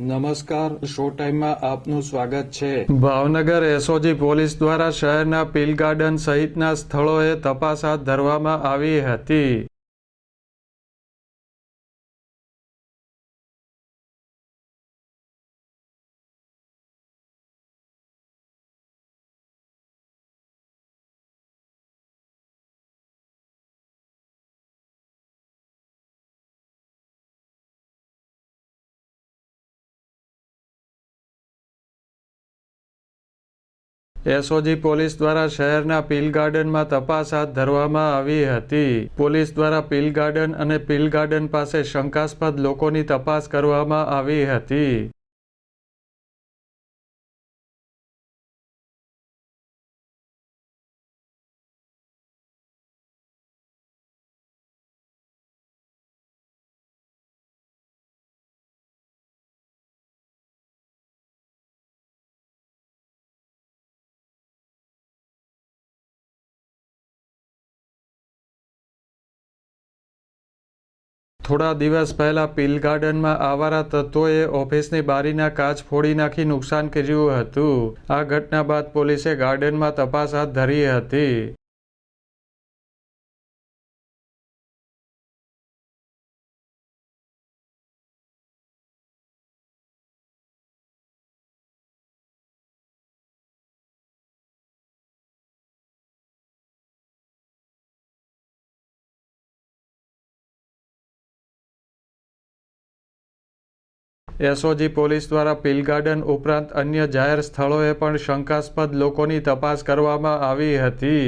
નમસ્કાર, શો ટાઈમમાં આપનું સ્વાગત છે. ભાવનગર એસઓજી પોલીસ દ્વારા શહેરના પીલ ગાર્ડન સહિતના સ્થળોએ તપાસ હાથ ધરવામાં આવી હતી. એસઓજી પોલીસ દ્વારા શહેરના પીલ ગાર્ડનમાં તપાસ હાથ ધરવામાં આવી હતી. પોલીસ દ્વારા પીલ ગાર્ડન અને પીલ ગાર્ડન પાસે શંકાસ્પદ લોકોની તપાસ કરવામાં આવી હતી. થોડા દિવસ પહેલા પીલ ગાર્ડનમાં આવારા તત્વોએ ઓફિસની બારીના કાચ ફોડી નાખી નુકસાન કર્યું હતું. આ ઘટના બાદ પોલીસે ગાર્ડનમાં તપાસ હાથ ધરી હતી. એસઓજી પોલીસ દ્વારા પિલગાર્ડન ઉપરાંત અન્ય જાહેર સ્થળોએ પણ શંકાસ્પદ લોકોની તપાસ કરવામાં આવી હતી.